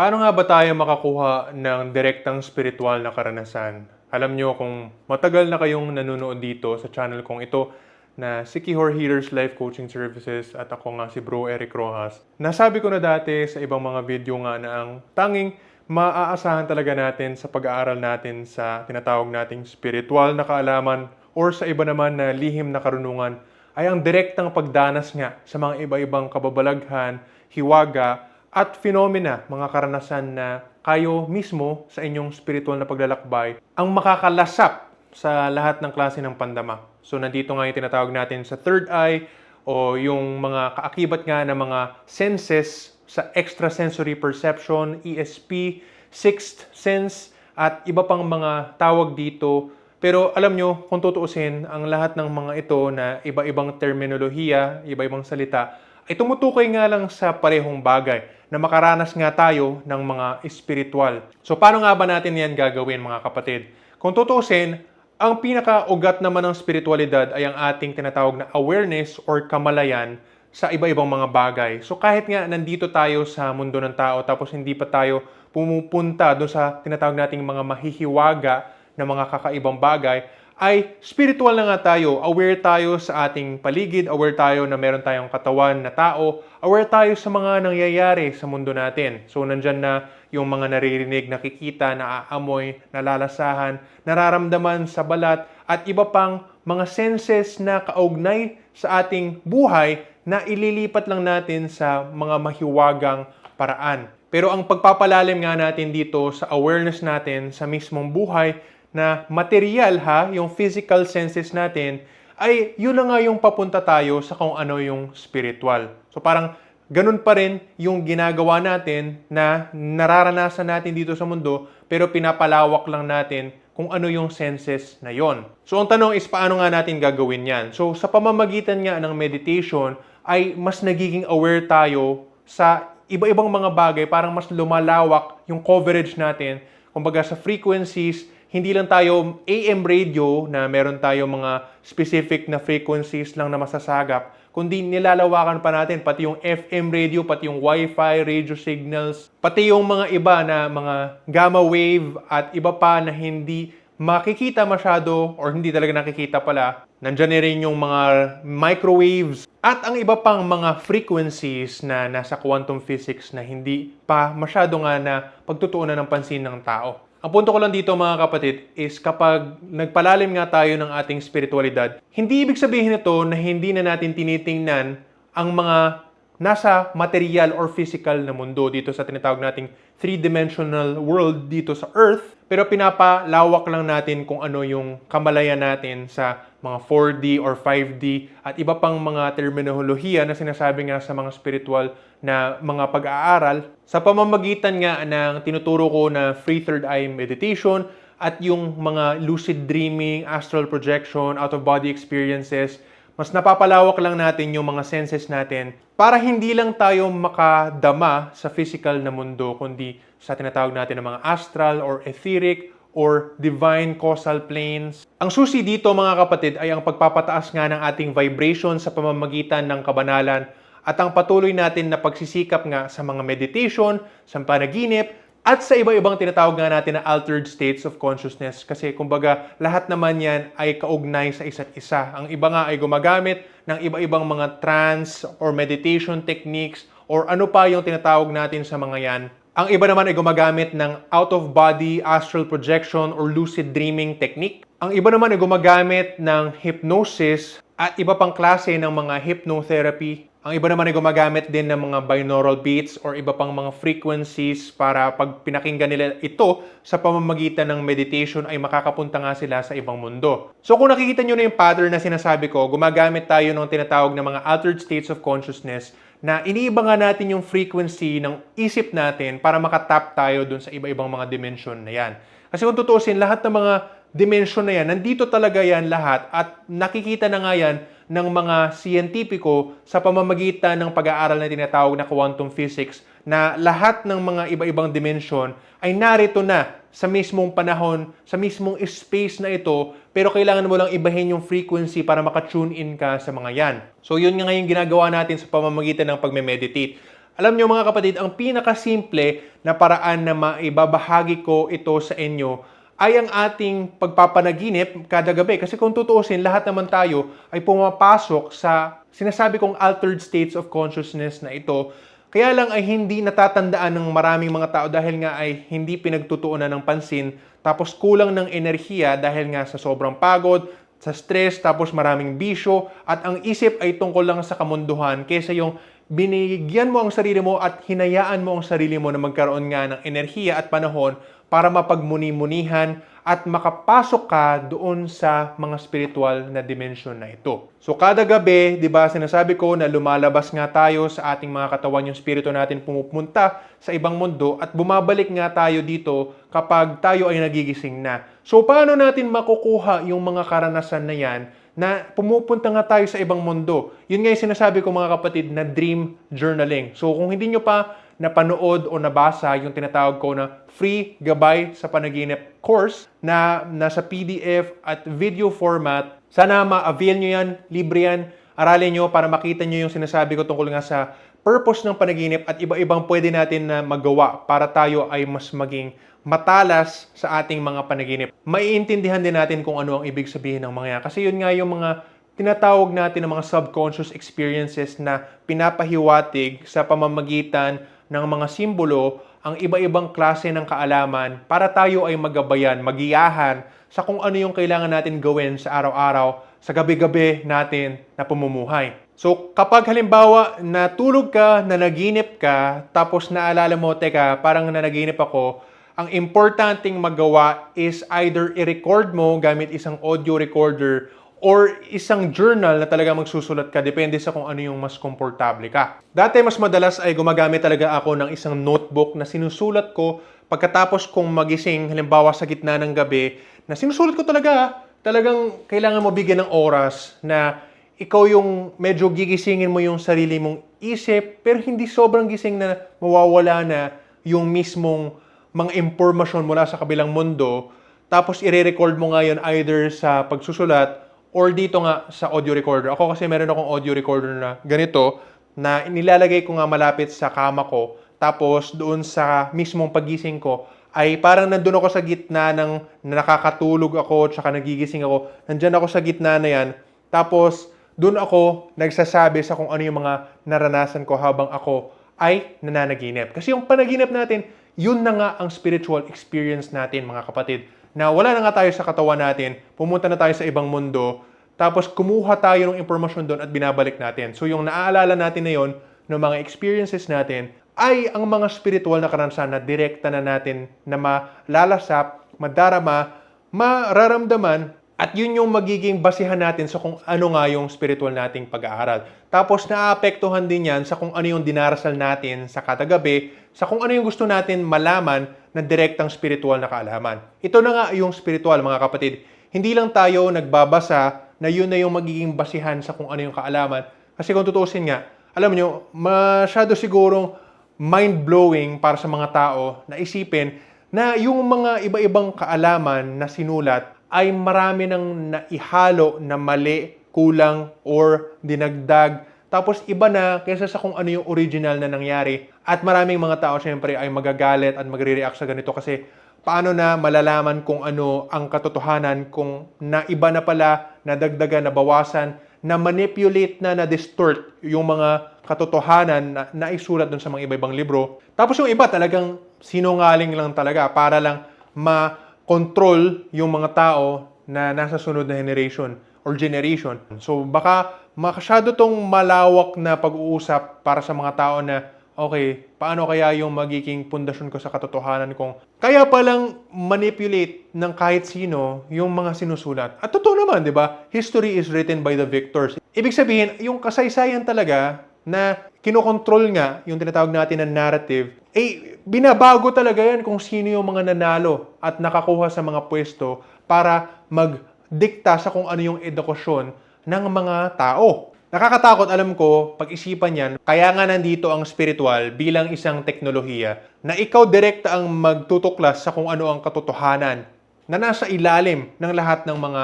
Paano nga ba tayo makakuha ng direktang spiritual na karanasan? Alam nyo kung matagal na kayong nanonood dito sa channel kong ito na si Kihor Healers Life Coaching Services at ako nga si Bro Eric Rojas. Nasabi ko na dati sa ibang mga video nga na ang tanging maaasahan talaga natin sa pag-aaral natin sa tinatawag nating spiritual na kaalaman or sa iba naman na lihim na karunungan ay ang direktang pagdanas nga sa mga iba-ibang kababalaghan, hiwaga, at phenomena, mga karanasan na kayo mismo sa inyong spiritual na paglalakbay ang makakalasap sa lahat ng klase ng pandama. So nandito nga yung tinatawag natin sa third eye o yung mga kaakibat nga ng mga senses sa extrasensory perception, ESP, sixth sense, at iba pang mga tawag dito. Pero alam nyo, kung tutuusin, ang lahat ng mga ito na iba-ibang terminolohiya, iba-ibang salita, ay tumutukoy nga lang sa parehong bagay na makaranas nga tayo ng mga espiritual. So paano nga ba natin yan gagawin mga kapatid? Kung tutuusin, ang pinaka-ugat naman ng spiritualidad ay ang ating tinatawag na awareness or kamalayan sa iba-ibang mga bagay. So kahit nga nandito tayo sa mundo ng tao tapos hindi pa tayo pumupunta doon sa tinatawag nating mga mahihiwaga na mga kakaibang bagay, ay spiritual na nga tayo. Aware tayo sa ating paligid, aware tayo na meron tayong katawan na tao, aware tayo sa mga nangyayari sa mundo natin. So nandyan na yung mga naririnig, nakikita, naaamoy, nalalasahan, nararamdaman sa balat, at iba pang mga senses na kaugnay sa ating buhay na ililipat lang natin sa mga mahiwagang paraan. Pero ang pagpapalalim nga natin dito sa awareness natin sa mismong buhay na material ha, yung physical senses natin, ay yun na nga yung papunta tayo sa kung ano yung spiritual. So parang ganun pa rin yung ginagawa natin na nararanasan natin dito sa mundo, pero pinapalawak lang natin kung ano yung senses na yon. So ang tanong is paano nga natin gagawin yan? So sa pamamagitan nga ng meditation ay mas nagiging aware tayo sa iba-ibang mga bagay, parang mas lumalawak yung coverage natin. Kumbaga sa frequencies, hindi lang tayo AM radio na meron tayo mga specific na frequencies lang na masasagap, kundi nilalawakan pa natin pati yung FM radio, pati yung Wi-Fi radio signals, pati yung mga iba na mga gamma wave at iba pa na hindi makikita masyado or hindi talaga nakikita pala. Nandyan na rin yung mga microwaves at ang iba pang mga frequencies na nasa quantum physics na hindi pa masyado nga na pagtutuunan ng pansin ng tao. Ang punto ko lang dito mga kapatid is kapag nagpalalim nga tayo ng ating spiritualidad, hindi ibig sabihin nito na hindi na natin tinitingnan ang mga nasa material or physical na mundo dito sa tinatawag nating three-dimensional world dito sa Earth, pero pinapalawak lang natin kung ano yung kamalayan natin sa mga 4D or 5D at iba pang mga terminolohiya na sinasabi nga sa mga spiritual na mga pag-aaral. Sa pamamagitan nga ng tinuturo ko na free third eye meditation at yung mga lucid dreaming, astral projection, out-of-body experiences, mas napapalawak lang natin yung mga senses natin para hindi lang tayo makadama sa physical na mundo, kundi sa tinatawag natin ng mga astral or etheric or divine causal planes. Ang susi dito mga kapatid ay ang pagpapataas nga ng ating vibration sa pamamagitan ng kabanalan at ang patuloy natin na pagsisikap nga sa mga meditation, sa panaginip, at sa iba-ibang tinatawag nga natin na altered states of consciousness kasi kumbaga lahat naman yan ay kaugnay sa isa't isa. Ang iba nga ay gumagamit ng iba-ibang mga trance or meditation techniques or ano pa yung tinatawag natin sa mga yan. Ang iba naman ay gumagamit ng out-of-body astral projection or lucid dreaming technique. Ang iba naman ay gumagamit ng hypnosis at iba pang klase ng mga hypnotherapy ang iba naman ay gumagamit din ng mga binaural beats or iba pang mga frequencies para pag pinakinggan nila ito sa pamamagitan ng meditation ay makakapunta nga sila sa ibang mundo. So kung nakikita nyo na yung pattern na sinasabi ko, gumagamit tayo ng tinatawag na mga altered states of consciousness na iniiba nga natin yung frequency ng isip natin para makatap tayo dun sa iba-ibang mga dimension na yan. Kasi kung tutuusin, lahat ng mga dimension na yan, nandito talaga yan lahat at nakikita na nga yan ng mga siyentipiko sa pamamagitan ng pag-aaral na tinatawag na quantum physics na lahat ng mga iba-ibang dimensyon ay narito na sa mismong panahon, sa mismong space na ito, pero kailangan mo lang ibahin yung frequency para makatune in ka sa mga yan. So yun nga ngayon ginagawa natin sa pamamagitan ng pagme-meditate. Alam nyo mga kapatid, ang pinakasimple na paraan na maibabahagi ko ito sa inyo ay ang ating pagpapanaginip kada gabi. Kasi kung tutuusin, lahat naman tayo ay pumapasok sa sinasabi kong altered states of consciousness na ito. Kaya lang ay hindi natatandaan ng maraming mga tao dahil nga ay hindi pinagtutuunan ng pansin tapos kulang ng enerhiya dahil nga sa sobrang pagod, sa stress, tapos maraming bisyo, at ang isip ay tungkol lang sa kamunduhan kaysa yung binigyan mo ang sarili mo at hinayaan mo ang sarili mo na magkaroon nga ng enerhiya at panahon para mapagmuni-munihan at makapasok ka doon sa mga spiritual na dimension na ito. So kada gabi, 'di ba, sinasabi ko na lumalabas nga tayo sa ating mga katawan yung spirito natin pumupunta sa ibang mundo at bumabalik nga tayo dito kapag tayo ay nagigising na. So paano natin makukuha yung mga karanasan na 'yan na pumupunta nga tayo sa ibang mundo. Yun nga yung sinasabi ko mga kapatid na dream journaling. So kung hindi nyo pa napanood o nabasa yung tinatawag ko na free gabay sa panaginip course na nasa PDF at video format, sana ma-avail nyo yan, libre yan, aralin nyo para makita nyo yung sinasabi ko tungkol nga sa purpose ng panaginip at iba-ibang pwede natin na magawa para tayo ay mas maging matalas sa ating mga panaginip. Maiintindihan din natin kung ano ang ibig sabihin ng mga yan. Kasi yun nga yung mga tinatawag natin ng mga subconscious experiences na pinapahiwatig sa pamamagitan ng mga simbolo ang iba-ibang klase ng kaalaman para tayo ay magabayan, magiyahan sa kung ano yung kailangan natin gawin sa araw-araw, sa gabi-gabi natin na pumumuhay. So, kapag halimbawa natulog ka, nanaginip ka, tapos naalala mo, teka, parang nanaginip ako, ang importanteng magawa is either i-record mo gamit isang audio recorder or isang journal na talaga magsusulat ka, depende sa kung ano yung mas komportable ka. Dati mas madalas ay gumagamit talaga ako ng isang notebook na sinusulat ko pagkatapos kong magising, halimbawa sa gitna ng gabi, na sinusulat ko talaga, talagang kailangan mo bigyan ng oras na ikaw yung medyo gigisingin mo yung sarili mong isip, pero hindi sobrang gising na mawawala na yung mismong mga impormasyon mula sa kabilang mundo, tapos i-record mo ngayon either sa pagsusulat or dito nga sa audio recorder. Ako kasi meron akong audio recorder na ganito na nilalagay ko nga malapit sa kama ko. Tapos doon sa mismong pagising ko ay parang nandun ako sa gitna ng nakakatulog ako tsaka nagigising ako. Nandyan ako sa gitna na yan. Tapos doon ako nagsasabi sa kung ano yung mga naranasan ko habang ako ay nananaginip. Kasi yung panaginip natin, yun na nga ang spiritual experience natin mga kapatid na wala na nga tayo sa katawan natin, pumunta na tayo sa ibang mundo, tapos kumuha tayo ng impormasyon doon at binabalik natin. So yung naaalala natin na yon ng mga experiences natin ay ang mga spiritual na karanasan na direkta na natin na malalasap, madarama, mararamdaman at yun yung magiging basihan natin sa kung ano nga yung spiritual nating pag-aaral. Tapos naapektuhan din yan sa kung ano yung dinarasal natin sa katagabi, sa kung ano yung gusto natin malaman na direktang spiritual na kaalaman. Ito na nga yung spiritual mga kapatid. Hindi lang tayo nagbabasa na yun na yung magiging basihan sa kung ano yung kaalaman. Kasi kung tutuusin nga, alam nyo, masyado sigurong mind-blowing para sa mga tao na isipin na yung mga iba-ibang kaalaman na sinulat ay marami nang naihalo na mali, kulang, or dinagdag. Tapos iba na kaysa sa kung ano yung original na nangyari. At maraming mga tao syempre ay magagalit at magre-react sa ganito kasi paano na malalaman kung ano ang katotohanan kung naiba na pala, nadagdagan, nabawasan, na manipulate na, na-distort yung mga katotohanan na naisulat dun sa mga iba-ibang libro. Tapos yung iba talagang sinungaling lang talaga para lang ma-control yung mga tao na nasa sunod na generation or generation. So baka masyado tong malawak na pag-uusap para sa mga tao na okay, paano kaya yung magiging pundasyon ko sa katotohanan kung kaya palang manipulate ng kahit sino yung mga sinusulat. At totoo naman, di ba? History is written by the victors. Ibig sabihin, yung kasaysayan talaga na kinokontrol nga yung tinatawag natin na narrative, eh, binabago talaga yan kung sino yung mga nanalo at nakakuha sa mga pwesto para magdikta sa kung ano yung edukasyon ng mga tao. Nakakatakot, alam ko, pag-isipan yan, kaya nga nandito ang spiritual bilang isang teknolohiya na ikaw direkta ang magtutuklas sa kung ano ang katotohanan na nasa ilalim ng lahat ng mga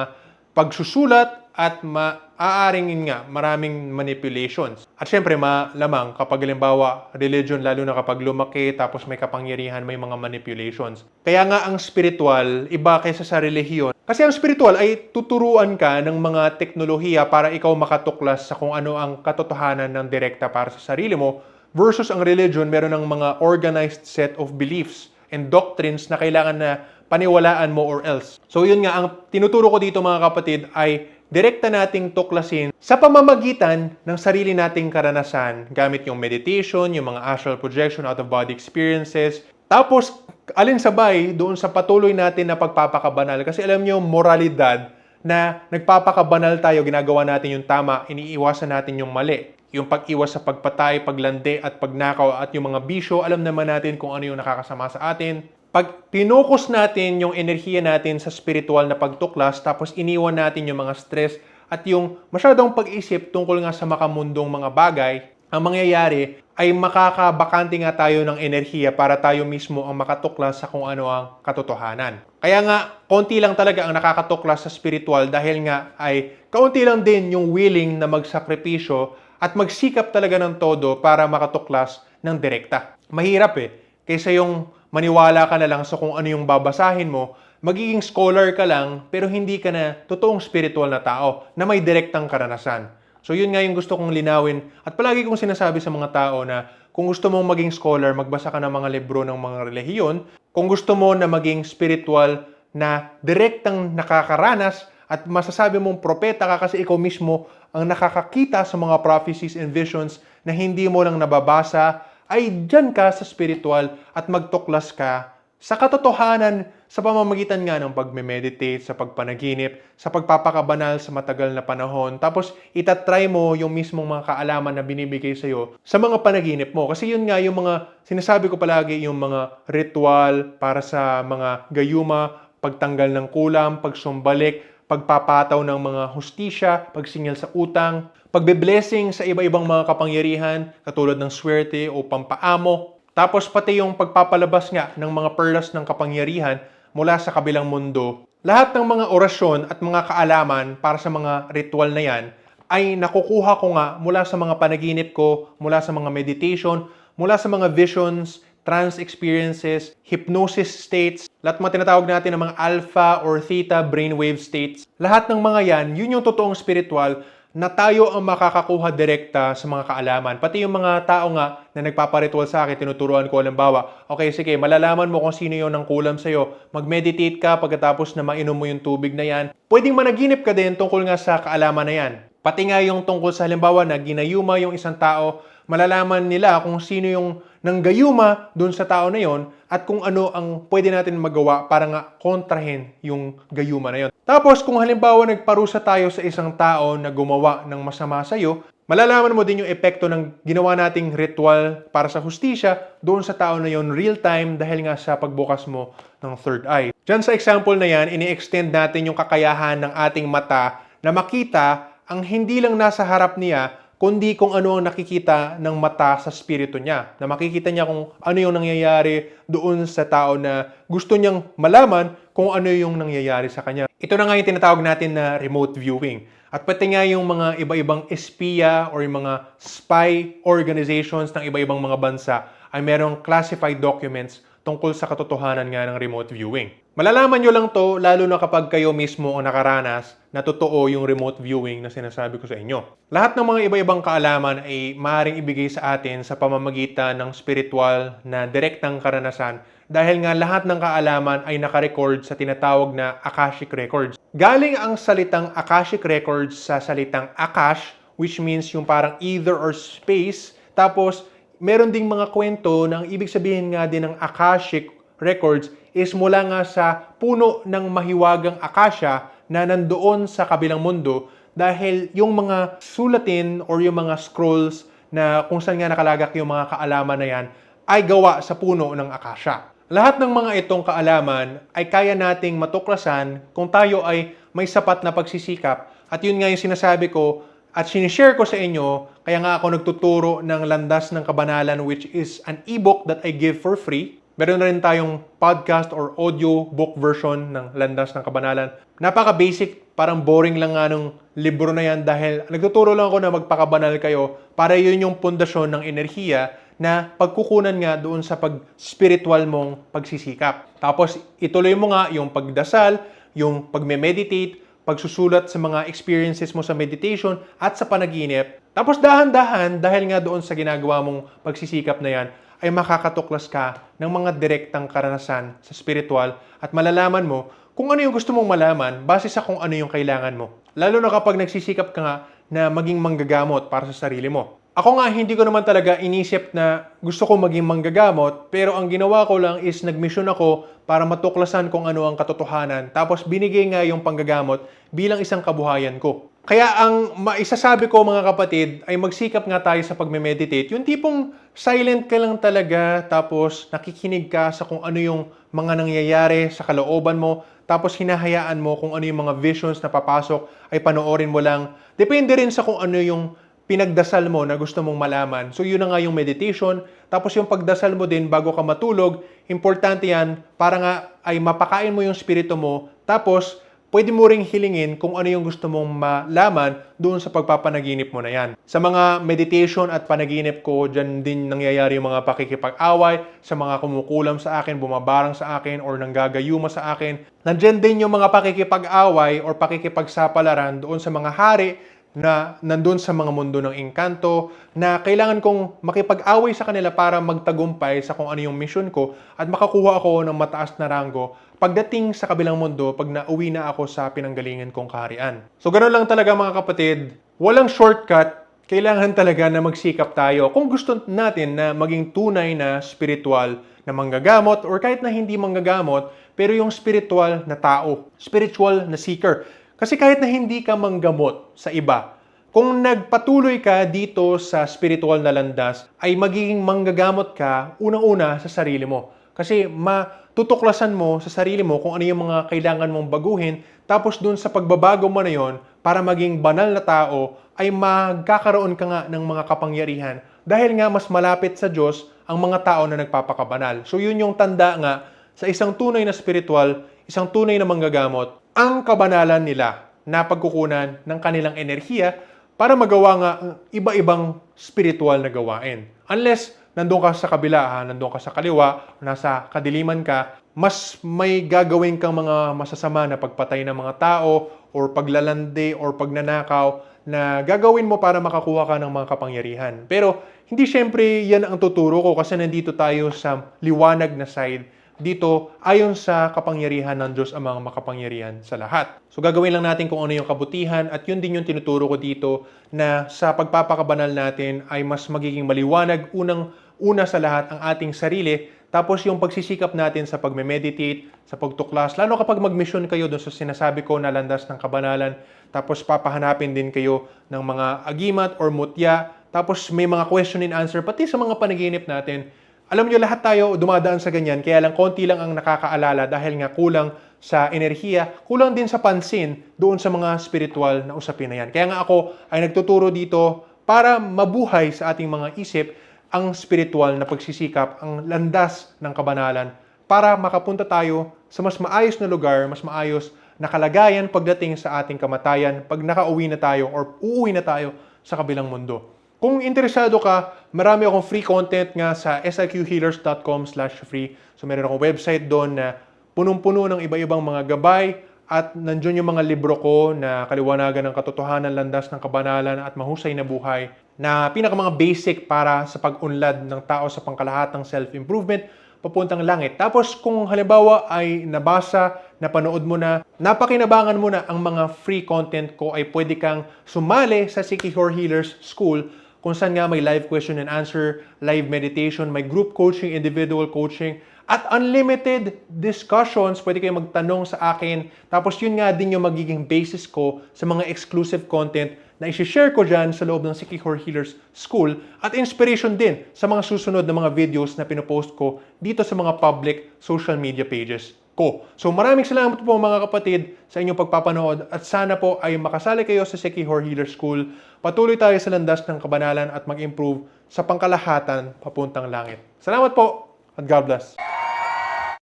pagsusulat at ma aaring yun nga, maraming manipulations. At syempre, malamang kapag halimbawa, religion, lalo na kapag lumaki, tapos may kapangyarihan, may mga manipulations. Kaya nga ang spiritual, iba kaysa sa relihiyon. Kasi ang spiritual ay tuturuan ka ng mga teknolohiya para ikaw makatuklas sa kung ano ang katotohanan ng direkta para sa sarili mo versus ang religion meron ng mga organized set of beliefs and doctrines na kailangan na paniwalaan mo or else. So yun nga, ang tinuturo ko dito mga kapatid ay direkta nating tuklasin sa pamamagitan ng sarili nating karanasan gamit yung meditation, yung mga astral projection, out-of-body experiences. Tapos, alin sabay doon sa patuloy natin na pagpapakabanal. Kasi alam niyo, moralidad na nagpapakabanal tayo, ginagawa natin yung tama, iniiwasan natin yung mali. Yung pag-iwas sa pagpatay, paglande at pagnakaw at yung mga bisyo, alam naman natin kung ano yung nakakasama sa atin. Pag pinukus natin yung enerhiya natin sa spiritual na pagtuklas, tapos iniwan natin yung mga stress at yung masyadong pag-isip tungkol nga sa makamundong mga bagay, ang mangyayari ay makakabakante nga tayo ng enerhiya para tayo mismo ang makatuklas sa kung ano ang katotohanan. Kaya nga, konti lang talaga ang nakakatuklas sa spiritual dahil nga ay kaunti lang din yung willing na magsakripisyo at magsikap talaga ng todo para makatuklas ng direkta. Mahirap eh. Kaysa yung maniwala ka na lang sa kung ano yung babasahin mo, magiging scholar ka lang pero hindi ka na totoong spiritual na tao na may direktang karanasan. So yun nga yung gusto kong linawin at palagi kong sinasabi sa mga tao na kung gusto mong maging scholar, magbasa ka ng mga libro ng mga relihiyon. Kung gusto mo na maging spiritual na direktang nakakaranas at masasabi mong propeta ka kasi ikaw mismo ang nakakakita sa mga prophecies and visions na hindi mo lang nababasa, ay dyan ka sa spiritual at magtuklas ka sa katotohanan sa pamamagitan nga ng pagme-meditate, sa pagpanaginip, sa pagpapakabanal sa matagal na panahon. Tapos itatry mo yung mismong mga kaalaman na binibigay sa'yo sa mga panaginip mo. Kasi yun nga yung mga, sinasabi ko palagi, yung mga ritual para sa mga gayuma, pagtanggal ng kulam, pagsumbalik, pagpapataw ng mga hustisya, pagsingil sa utang, pagbe-blessing sa iba-ibang mga kapangyarihan katulad ng swerte o pampaamo, tapos pati yung pagpapalabas nga ng mga perlas ng kapangyarihan mula sa kabilang mundo. Lahat ng mga orasyon at mga kaalaman para sa mga ritual na yan ay nakukuha ko nga mula sa mga panaginip ko, mula sa mga meditation, mula sa mga visions, trance experiences, hypnosis states, lahat mga tinatawag natin ng mga alpha or theta brainwave states. Lahat ng mga yan, yun yung totoong spiritual na tayo ang makakakuha direkta sa mga kaalaman. Pati yung mga tao nga na nagpaparitual sa akin, tinuturuan ko, halimbawa, okay, sige, malalaman mo kung sino yung nang kulam sa'yo. Mag-meditate ka pagkatapos na mainom mo yung tubig na yan. Pwedeng managinip ka din tungkol nga sa kaalaman na yan. Pati nga yung tungkol sa halimbawa na ginayuma yung isang tao, malalaman nila kung sino yung nanggayuma doon sa tao na yon at kung ano ang pwede natin magawa para nga kontrahin yung gayuma na yon. Tapos kung halimbawa nagparusa tayo sa isang tao na gumawa ng masama sa iyo, malalaman mo din yung epekto ng ginawa nating ritual para sa hustisya doon sa tao na yon real time dahil nga sa pagbukas mo ng third eye. Diyan sa example na yan, ini-extend natin yung kakayahan ng ating mata na makita ang hindi lang nasa harap niya kundi kung ano ang nakikita ng mata sa spirito niya. Na makikita niya kung ano yung nangyayari doon sa tao na gusto niyang malaman kung ano yung nangyayari sa kanya. Ito na nga yung tinatawag natin na remote viewing. At pati nga yung mga iba-ibang espiya or yung mga spy organizations ng iba-ibang mga bansa ay merong classified documents tungkol sa katotohanan nga ng remote viewing. Malalaman nyo lang to lalo na kapag kayo mismo ang nakaranas na totoo yung remote viewing na sinasabi ko sa inyo. Lahat ng mga iba-ibang kaalaman ay maaaring ibigay sa atin sa pamamagitan ng spiritual na direktang karanasan dahil nga lahat ng kaalaman ay nakarecord sa tinatawag na Akashic Records. Galing ang salitang Akashic Records sa salitang Akash which means yung parang either or space tapos meron ding mga kwento na ang ibig sabihin nga din ng Akashic Records is mula nga sa puno ng mahiwagang akasya na nandoon sa kabilang mundo dahil yung mga sulatin or yung mga scrolls na kung saan nga nakalagak yung mga kaalaman na yan ay gawa sa puno ng akasya. Lahat ng mga itong kaalaman ay kaya nating matuklasan kung tayo ay may sapat na pagsisikap at yun nga yung sinasabi ko at sinishare ko sa inyo kaya nga ako nagtuturo ng landas ng kabanalan which is an ebook that I give for free Meron na rin tayong podcast or audio book version ng Landas ng Kabanalan. Napaka-basic, parang boring lang nga nung libro na yan dahil nagtuturo lang ako na magpakabanal kayo para yun yung pundasyon ng enerhiya na pagkukunan nga doon sa pag-spiritual mong pagsisikap. Tapos ituloy mo nga yung pagdasal, yung pagme-meditate, pagsusulat sa mga experiences mo sa meditation at sa panaginip. Tapos dahan-dahan, dahil nga doon sa ginagawa mong pagsisikap na yan, ay makakatuklas ka ng mga direktang karanasan sa spiritual at malalaman mo kung ano yung gusto mong malaman base sa kung ano yung kailangan mo. Lalo na kapag nagsisikap ka nga na maging manggagamot para sa sarili mo. Ako nga, hindi ko naman talaga inisip na gusto ko maging manggagamot, pero ang ginawa ko lang is nagmisyon ako para matuklasan kung ano ang katotohanan, tapos binigay nga yung panggagamot bilang isang kabuhayan ko. Kaya ang maisasabi ko mga kapatid ay magsikap nga tayo sa pagme-meditate. Yung tipong silent ka lang talaga tapos nakikinig ka sa kung ano yung mga nangyayari sa kalooban mo tapos hinahayaan mo kung ano yung mga visions na papasok ay panoorin mo lang. Depende rin sa kung ano yung pinagdasal mo na gusto mong malaman. So yun na nga yung meditation. Tapos yung pagdasal mo din bago ka matulog, importante yan para nga ay mapakain mo yung spirito mo. Tapos pwede mo ring hilingin kung ano yung gusto mong malaman doon sa pagpapanaginip mo na yan. Sa mga meditation at panaginip ko, dyan din nangyayari yung mga pakikipag-away, sa mga kumukulam sa akin, bumabarang sa akin, or nanggagayuma sa akin. Nandyan din yung mga pakikipag-away or pakikipagsapalaran doon sa mga hari na nandun sa mga mundo ng engkanto na kailangan kong makipag-away sa kanila para magtagumpay sa kung ano yung mission ko at makakuha ako ng mataas na ranggo pagdating sa kabilang mundo pag nauwi na ako sa pinanggalingan kong kaharian. So ganun lang talaga mga kapatid, walang shortcut, kailangan talaga na magsikap tayo kung gusto natin na maging tunay na spiritual na manggagamot or kahit na hindi manggagamot pero yung spiritual na tao, spiritual na seeker. Kasi kahit na hindi ka manggamot sa iba, kung nagpatuloy ka dito sa spiritual na landas, ay magiging manggagamot ka unang-una sa sarili mo. Kasi matutuklasan mo sa sarili mo kung ano yung mga kailangan mong baguhin, tapos dun sa pagbabago mo na yon para maging banal na tao, ay magkakaroon ka nga ng mga kapangyarihan dahil nga mas malapit sa Diyos ang mga tao na nagpapakabanal. So yun yung tanda nga sa isang tunay na spiritual, isang tunay na manggagamot, ang kabanalan nila na pagkukunan ng kanilang enerhiya para magawa nga ang iba-ibang spiritual na gawain. Unless nandun ka sa kabila, ha, nandun ka sa kaliwa, nasa kadiliman ka, mas may gagawin kang mga masasama na pagpatay ng mga tao or paglalandi or pagnanakaw na gagawin mo para makakuha ka ng mga kapangyarihan. Pero hindi syempre yan ang tuturo ko kasi nandito tayo sa liwanag na side dito ayon sa kapangyarihan ng Diyos amang makapangyarihan sa lahat. So gagawin lang natin kung ano yung kabutihan at yun din yung tinuturo ko dito na sa pagpapakabanal natin ay mas magiging maliwanag unang una sa lahat ang ating sarili tapos yung pagsisikap natin sa pagme-meditate, sa pagtuklas, lalo kapag mag-mission kayo doon sa sinasabi ko na landas ng kabanalan, tapos papahanapin din kayo ng mga agimat or mutya, tapos may mga question and answer, pati sa mga panaginip natin, alam nyo, lahat tayo dumadaan sa ganyan, kaya lang konti lang ang nakakaalala dahil nga kulang sa enerhiya, kulang din sa pansin doon sa mga spiritual na usapin na yan. Kaya nga ako ay nagtuturo dito para mabuhay sa ating mga isip ang spiritual na pagsisikap, ang landas ng kabanalan para makapunta tayo sa mas maayos na lugar, mas maayos na kalagayan pagdating sa ating kamatayan pag nakauwi na tayo or uuwi na tayo sa kabilang mundo. Kung interesado ka, marami akong free content nga sa siqhealers.com slash free. So meron akong website doon na punong-puno ng iba-ibang mga gabay at nandun yung mga libro ko na kaliwanagan ng katotohanan, landas ng kabanalan at mahusay na buhay na pinaka mga basic para sa pag-unlad ng tao sa pangkalahatang self-improvement papuntang langit. Tapos kung halimbawa ay nabasa, napanood mo na, napakinabangan mo na ang mga free content ko ay pwede kang sumali sa Sikihor Healers School kung saan nga may live question and answer, live meditation, may group coaching, individual coaching, at unlimited discussions. Pwede kayo magtanong sa akin. Tapos yun nga din yung magiging basis ko sa mga exclusive content na isi-share ko dyan sa loob ng Sikihor Healers School at inspiration din sa mga susunod na mga videos na pinopost ko dito sa mga public social media pages ko. So maraming salamat po mga kapatid sa inyong pagpapanood at sana po ay makasali kayo sa Sekihor Healer School. Patuloy tayo sa landas ng kabanalan at mag-improve sa pangkalahatan papuntang langit. Salamat po at God bless.